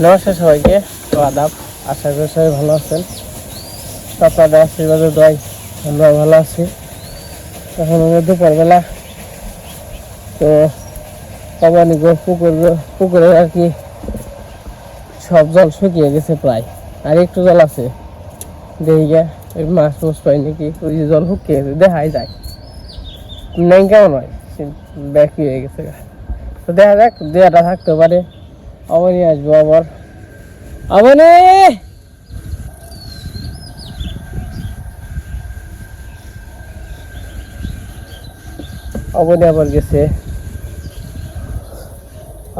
নমস্কার সবাইকে। তো আদাব, আশা করি সবাই ভালো আছেন। আপনাদের আশীর্বাদে দোয়াই আমরা ভালো আছি। এখন আমরা দুপুরবেলা। তো কবানি গো পুকুর, পুকুরে আর কি সব জল শুকিয়ে গেছে প্রায়। আর একটু জল আছে। দেখি গা এই মাছ মাছ পাই নাকি? ওই যে জল শুকিয়ে গেছে, দেখাই যায়। নেই কেমন হয়? ব্যাকি হয়ে গেছে তো দেখা যাক, দেয়াটা থাকতে পারে। অবনি আসব আবার। আবার গেছে।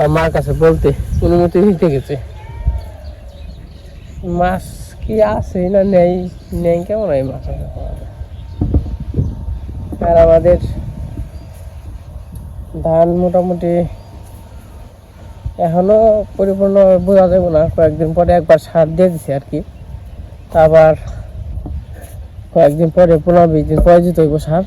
আর মার কাছে বলতে অনুমতি নিতে গেছে। মাছ কি আছে না নেই? নেই কেমন হয় মাছ আর আমাদের ধান মোটামুটি এখনও পরিপূর্ণ বোঝা যাবে না, কয়েকদিন পরে একবার সার দিয়ে দিছে আর কি। আবার কয়েকদিন পরে পনেরো বিশ দিন পরে হইব সার।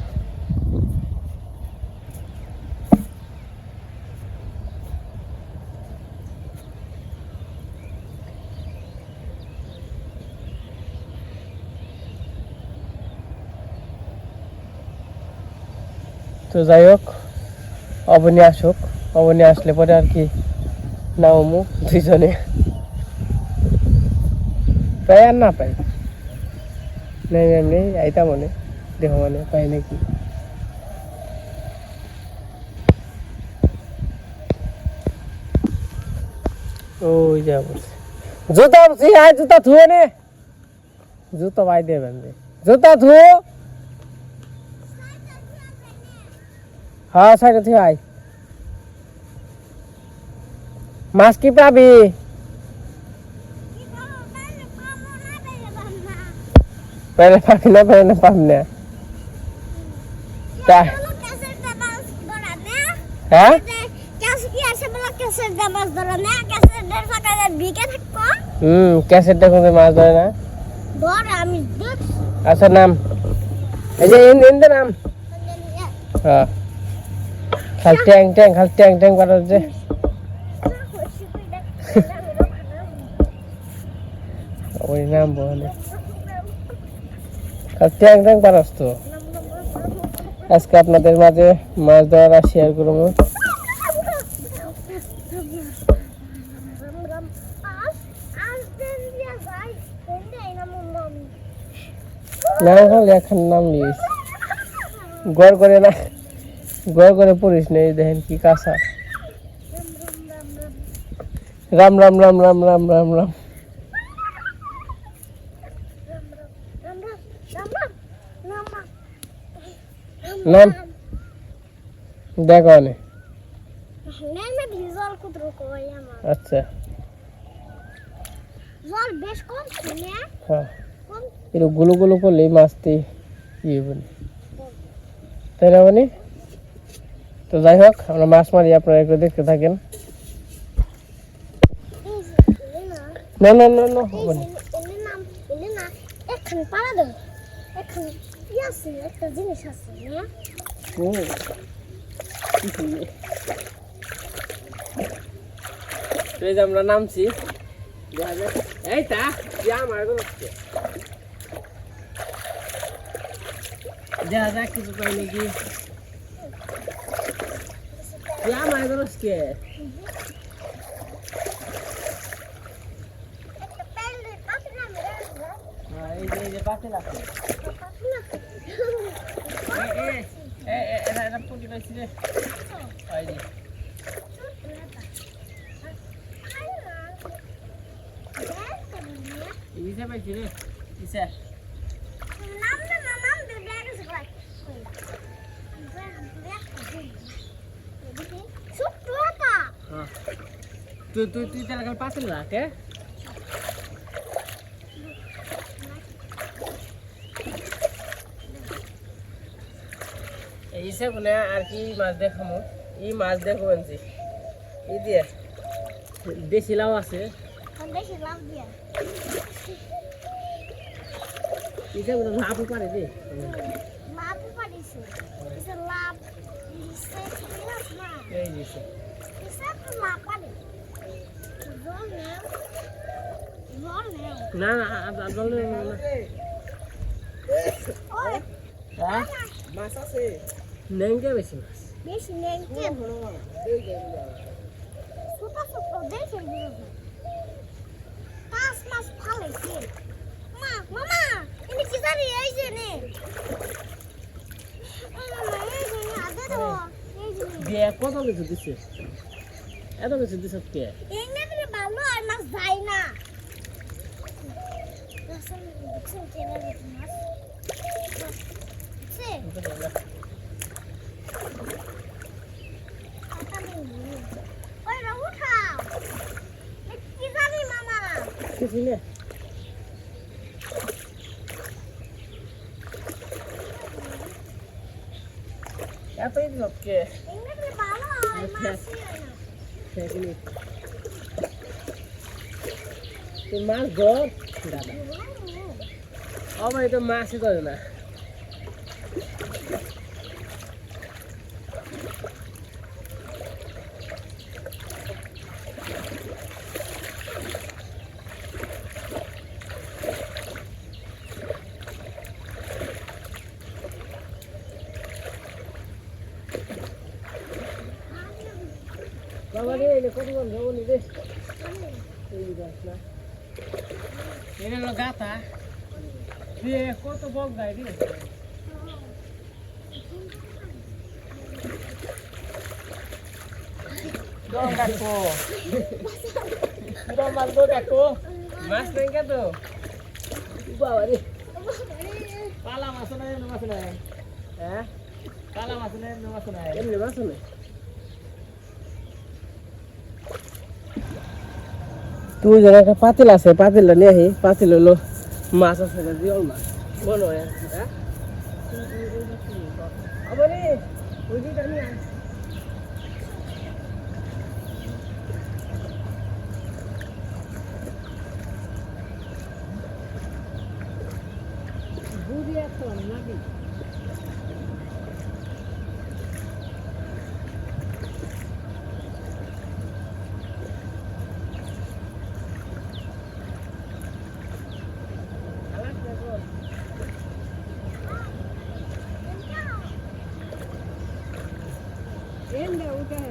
তো যাই হোক, অবনি আসুক। অবনী আসলে পরে আর কি নামু দুইজনে। প্রায় আর না পাই নেই এমনি আইতা মনে। দেহ মানে পাই নাকি? ওই যা বলছে জুতা বলছি আয়, জুতা ধুয়ে নে। জুতা ভাই দেবেন রে জুতা ধুয়ে। হ্যাঁ সাইডে থেকে আয়। মাছ কি পাবি? পেলে পাবি না, পেলে পাবি না। তা হ্যাঁ? হুম, ক্যাসেটটা কোথায় মাছ ধরে না। আচ্ছা নাম। এই যে ইন নাম। হ্যাঁ। খালি ট্যাং ট্যাং খালি ট্যাং ট্যাং করার যে ওই নাম বলে। আজকে আপনাদের মাঝে মাছ ধরাটা শেয়ার করব। নাম খালি এখন নাম গড় করে না, গড় করে পড়িস না, এই দেখেন কি কাঁচা। রাম রাম রাম রাম রাম রাম রাম। নাম দেখো আমার। আচ্ছা। জল বেশ কম শুনে হ্যাঁ। কম। এরকমগুলো গুলো করলে মাছতে ইয়ে বলে তাই না মানে? তো যাই হোক আমরা মাছ মারি আপনারা একটু দেখতে থাকেন। না। না না না এখানে কি আছে একটা জিনিস আছে না। তো এই যে আমরা নামছি। এই তা এখন হচ্ছে। দেখা যাক কিছু পাই নাকি হ্যাঁ, এই যে এই যে পাতিল আছে। এই, এই, এই, এই, এটা এটা পুঁটি পাইছি রে। যে। এই যে পাইছি রে। কিসে? নাম না নাম দে ব্যাগ আছে ভাই ছোট্ট একটা হ্যাঁ। তুই তুই তুই তাহলে পাতিল রাখ এই হিসেব আর কি মাছ দেখামো। এই মাছ দেখো আনছি এই দিয়ে। দেশি লাউ আছে। দিয়া। হিসেব লাভ পারে দে। লাভ পারিছে। লাভ এই দিছে। লাভ পারে। জল না না না জল না, না। হ্যাঁ? মাছ আছে। নেংকে বেশি মাছ। বেশি কেন ছোট ছোট দেখে পাঁচ মাস ফালাইছে মা মামা ইনি কি জানি এই যে নে। এই যে নে আদে তো এই যে নে দিয়ে কত কিছু দিছে? এত কিছু দিছে কে? এই না দিলে ভালো আর মাছ যায় না। মাছ দেখছে ওই রে উঠাও এ কি জানি মামা কিছু নেই এতই দিল কে এই না দিলে ভালো আর মাছ যায় না সেগুলি তোর মাছ ধর দাদা ও ভাই তো মাছই ধরে না বাবা রে এটা কত জন যাব নি রে এই গাছ না এটা হলো গাথা দিয়ে কত বক গাই রে দম কাকো দম মাছ দো কাকো মাছ নেই কে তো বাবা রে পালা মাছ নাই এমনি মাছ নাই হ্যাঁ পালা মাছ নাই এমনি মাছ নাই এমনি মাছ নাই তুই যেন একটা পাতিল আছে পাতিলটা নিয়ে আহি পাতিল হলো মাছ আছে না জিওল মাছ মনে হয় আর কি, হ্যাঁ আবারে Vende उधर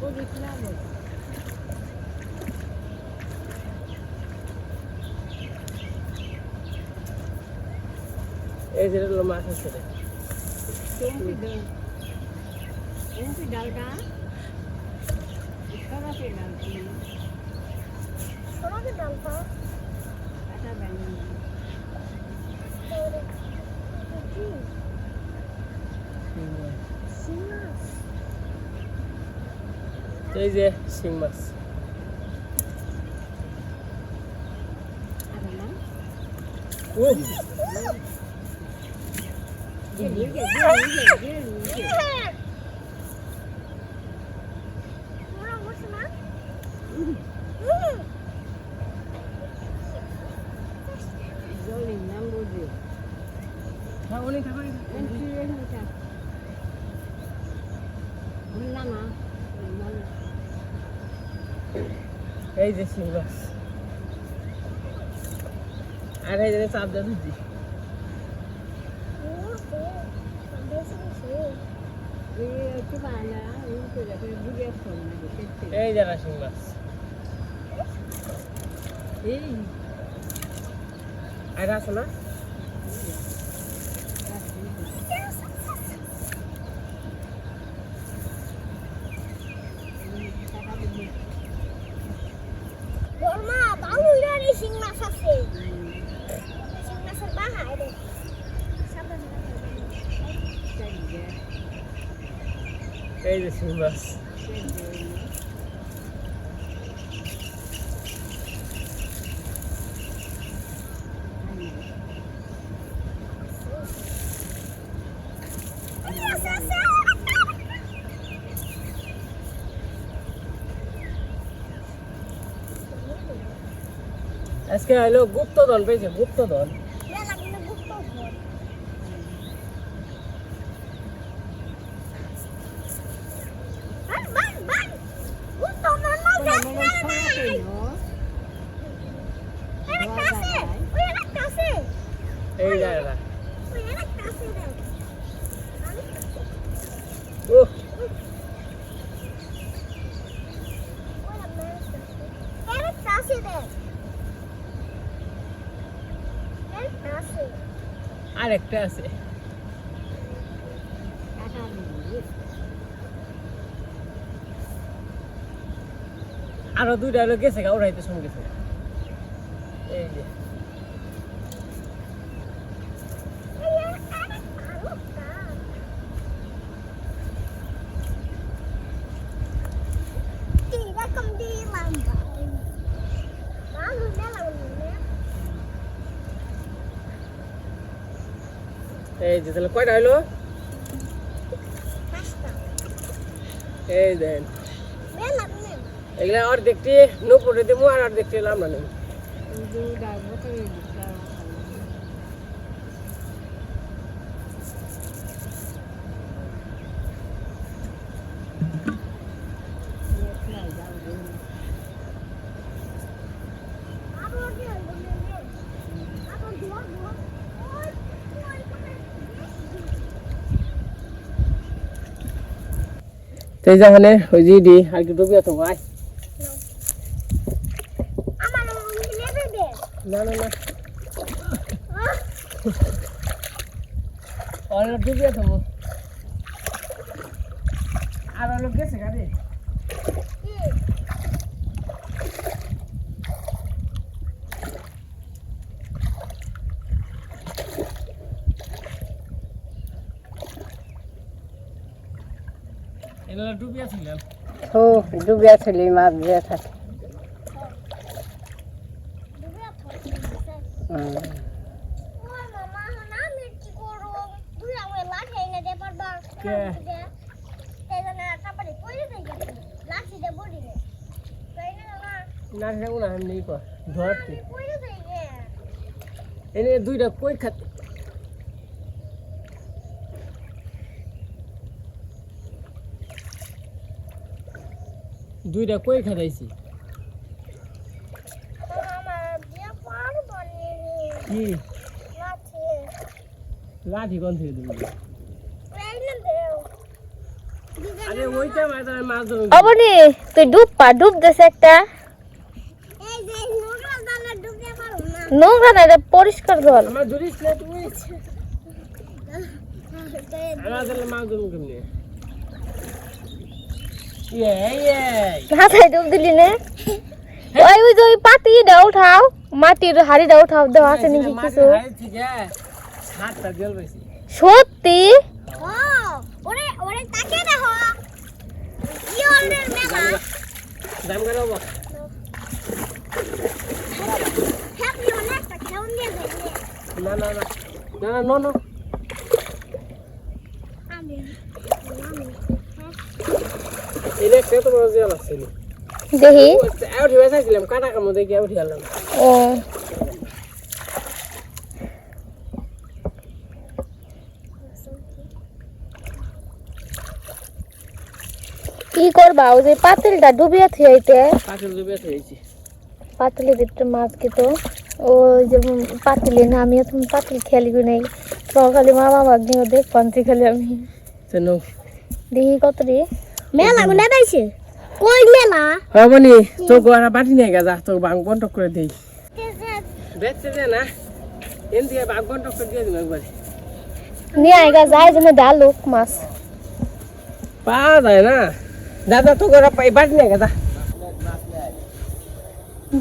वो दिखला ले এই যে লো মাছ আছে রে তুমি দাও তুমি ডাল দা ইসকা পে ডাল তুমি সোনা কে ডাল পা এটা বানি Pois é sim, mas. Uhum. Uh. Uhum. এই যে শিং মাছ আর এই যে চাপ দেওয়া ভাজি এই যারা শিং মাছ এই। আর আসো না? এই যে শিং মাছ আছে আছে আজকে হলো গুপ্তধন পেয়েছে গুপ্তধন বান বান বান গুপ্ত ঘর না যাস না রে নো ওই একটা আছে ওই একটা আছে এই জায়গাটা ওই একটা আছে দেখ আমি ও ওই একটা আছে দেখ একটা আছে আরেকটা আছে টাকা দিবি আরও দুইটা লোক গেছে গা ওরাইতে সঙ্গে গেছে এই যে এই একটা আরেকটা এরকম দিলাম ভালো দিলাম এই যে তাহলে কয়টা হইল পাঁচটা এই দেন মেলা এগুলা দেবো আর অর্ধেকটি আমরা নেব দুটা বোতলে দিতে আবার দিয়ে বলে আবার দুয়া দুয়া ওই যে দি আর একটু ডুবিয়ে তো ভাই আমার লেবে দে না না না আহ আর ডুবিয়ে তো আর লোক গেছে গাড়ি ও ডুবিয়া ছেলে মাছ দিয়ে থাকে ডুবে পড়ছে ওই মামা না আমি কি করব তুই আমার লাঠি এনে দে পারবা কে? এই জন্য তারপরে পড়ে যাই লাঠি দে বডি দে তাই না না না সেও না এমনি কর ধরতে পড়ে যাই গে এনে দুইটা কই খাতে দুইটা কই খাতাইছি? কি? লাঠি কোন থেকে দিবি আরে মাছ ধরুন তুই ডুব পা, ডুব দেশ একটা এই যে নোংরা দানা ডুবে পারো না নোংরা না এটা পরিষ্কার জল ইয়ে ইয়ে হাতায় ডুব দিলি নে। ওই ওই যে ওই পাতিটা উঠাও মাটির হাড়িটা উঠাও দেওয়া আছে নাকি কিছু? সত্যি? না না না। না না নো নো। তো দেখি বেসাইছিলাম কাটা কামো দেখে গেলাম ও। কি করবা? ওই যে পাতিলটা ডুবিয়ে থিয়াইতে পাখির ডুবে হয়েছি পাতিলে দিতে মাছ খেত ওই যে পাতিলে না আমি এখন পাতিল খেলি নাই সকালে মা বাবা নিয়ে দেখ পান্তি খালি আমি। কেন? দেখি কত রে? মেলা গুলা দাইছে কই মেলা? হব নি তো গোয়ারা বাটি নিয়ে গেছা তো বাং বন্ধ করে দেই। দেখতে দে না এন দিয়ে বাঘ বন্ধ করে দিয়ে দিন একবার। নিয়ে আইগা যায় যেন ডালুক মাছ। পাওয়া যায় না। দাদা তো গোরা পাই বাটি নিয়ে গেছা।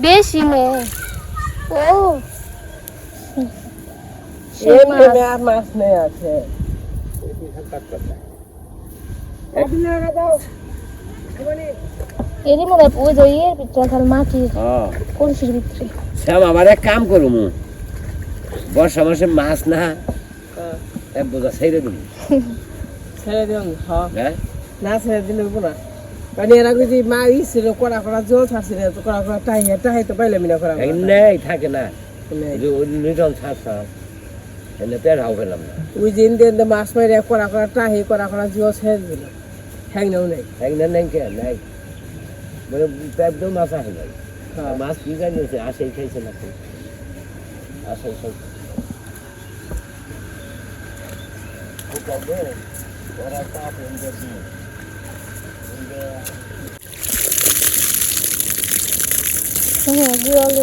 বেশি মে ও। মাছ নেই আছে। এরই মনে হয় ওই যে ইয়ের ভিতরে খালি মাটির হ্যাঁ কলসির ভিতরে। শ্যাম আমার এক কাম করুম বর্ষা মাসে মাছ না এক বোঝা ছেড়ে দিন ছেড়ে দিন হ্যাঁ হ্যাঁ? না ছেড়ে দিলে না। কারণ এর আগে যে মা ই ছিল কড়া কড়া জল ছাড়ছিল কড়া কড়া টাইহে টাইহে তো পাইলাম না কড়া নেই থাকে না। ওই নিটন ছাড়তাম এনে পেট হাও পেলাম না। ওই ইন্দিয়া ইন্দিয়া মাছ মারে কড়া কড়া টাহি কড়া কড়া জল ছেড়ে দিল। হ্যাং নেই। এক না নেই কে? নাই। মানে পেট তো মাছ আসে নাই। হ্যাঁ। মাছ কি জানিয়েছে আশাই খাইছে খাইছে। ওটা ওরা চাপ এনে দিয়ে। হুম জিওল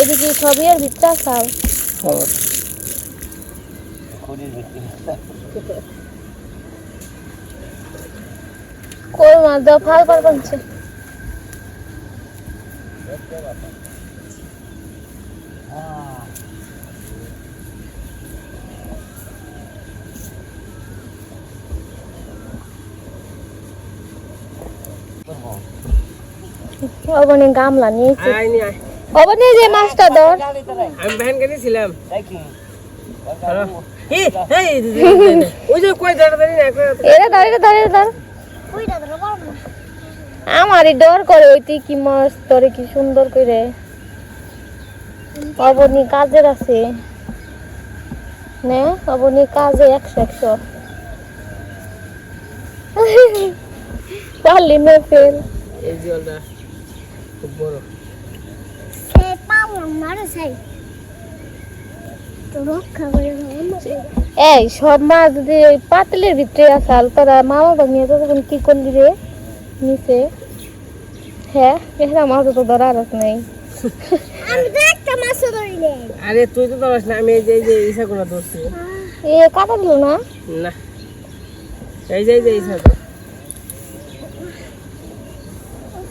এদিকে সবই আর ভিতরে আসাল হ্যাঁ খড়ির ভিতরে। কই মাছ দাও ফাল অবনি গামলা নিয়েছে। আয় নি আয়। যে মাছটা ধর। আমি ভ্যান গেছিলাম দেখি এই এই ওই যে কই দাঁড়াদাঁড়ি না কই এরা দাঁড়িয়ে দাঁড়িয়ে ধর কইরা আমারই ডর করে ওইটি কি মাছ ধরে কি সুন্দর করে। অবনি কাজের আছে। নে অবনি কাজে একশো একশো। পারলি না ফেল। এই জলটা খুব বড়। করে এই সব মাছ যদি ওই পাতলের ভিতরে আসাল তোরা মা বাবা নিয়ে তো তখন কি করলি রে? নিচে। হ্যাঁ এখানে মাছ তো ধরার আছে নেই। আমি তো একটা মাছ ধরিলে আরে তুই তো ধরাস না আমি এই যে এই যে ইসা গুলো ধরছি এ কাটা দিল না? না। এই যে এই যে ইসা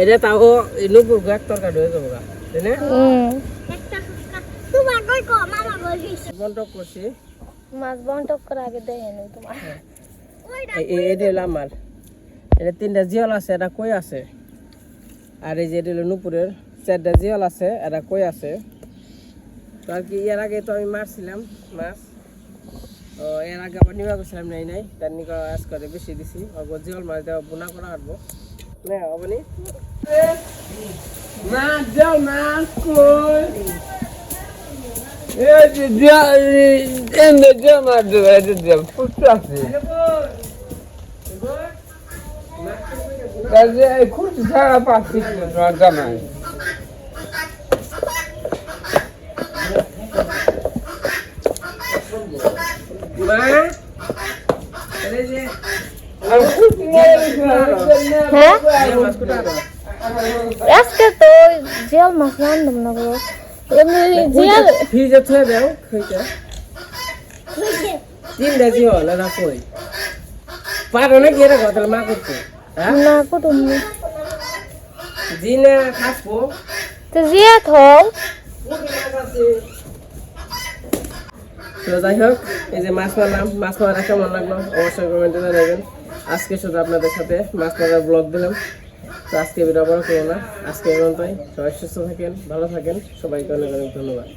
এটা তাও নুপুর গাক তরকারি হয়ে যাব গা, তাই না গেছে। বন্টক করছি মাছ বন্টক করে আগে দেয় নি তোমার এটা হলো আমার এটা তিনটা জিয়ল আছে এটা কই আছে। আর এই যে এটা হলো নুপুরের চারটা জিয়ল আছে এটা কই আছে। তো আর কি এর আগে তো আমি মারছিলাম মাছ। ও এর আগে আবার নিবা করছিলাম নাই নাই। তার নিকা আজ করে বেশি দিছি। অগো জিয়ল মাছ দেওয়া বোনা করা হাঁটবো না হবনি মাছ যাও মাছ কই এই যে দিয়া এনে দিয়া মার দেবে এই যে দিয়া পুষ্ট না হ্যাঁ? আজকে তো জিয়াল মাছ রান্ধব না গো এমনি জিয়াল ফ্রিজে থুয়ে দাও খইটা তিনটা জিয়ল এটা কই পারো নাকি এটা কথা মা করতে? হ্যাঁ? না কুটুম জিনে খাসবো। তো জিয়া থও তো যাই হোক এই যে মাছ মারলাম মাছ মারা কেমন লাগল? অবশ্যই কমেন্টে জানাবেন। আজকে শুধু আপনাদের সাথে মারার ব্লগ দিলাম। তো আজকে বিরাবার করো না। আজকে এমন তাই সবাই সুস্থ থাকেন, ভালো থাকেন। সবাইকে অনেক অনেক ধন্যবাদ।